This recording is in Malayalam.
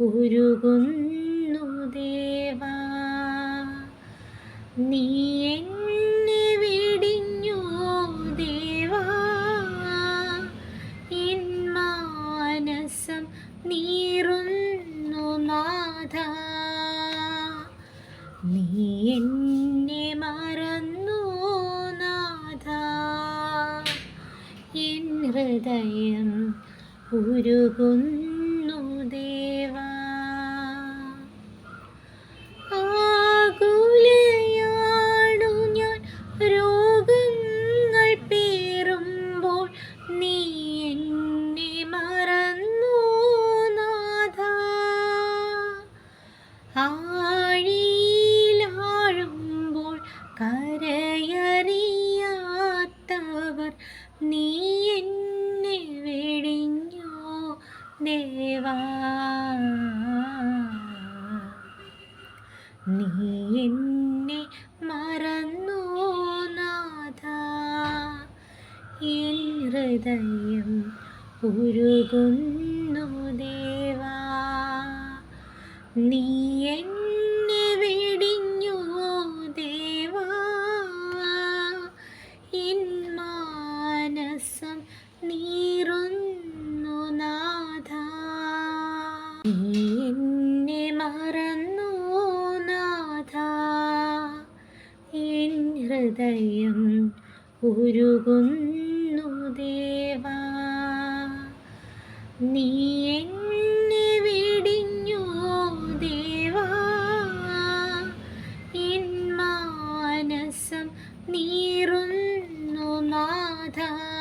ഉരുകുന്നു ദേവാ. നീ എന്നെ വിടിഞ്ഞു ദേവാ. എൻ മാനസം നീറുന്നു നാഥ. നീ എന്നെ മറന്നു നാഥ. എൻ ഹൃദയം ഉരുകുന്നു ആഴിയിലാഴുമ്പോൾ കരയറിയാത്തവർ നീ എന്നെ വെടിഞ്ഞോ ദേവാ. നീ എന്നെ മറന്നോ നാഥ. ഈ ഹൃദയം ഉരുകുന്നു. നീ എന്നെ വെടിഞ്ഞു ദേവാ. എൻ നീറുന്നു നാഥ. നീ എന്നെ മറന്നു നാഥ. എൻ ഹൃദയം ഉരുകുന്നു ദേവാ. നീ എന്നെ മാനസം നീറുന്നു നാഥ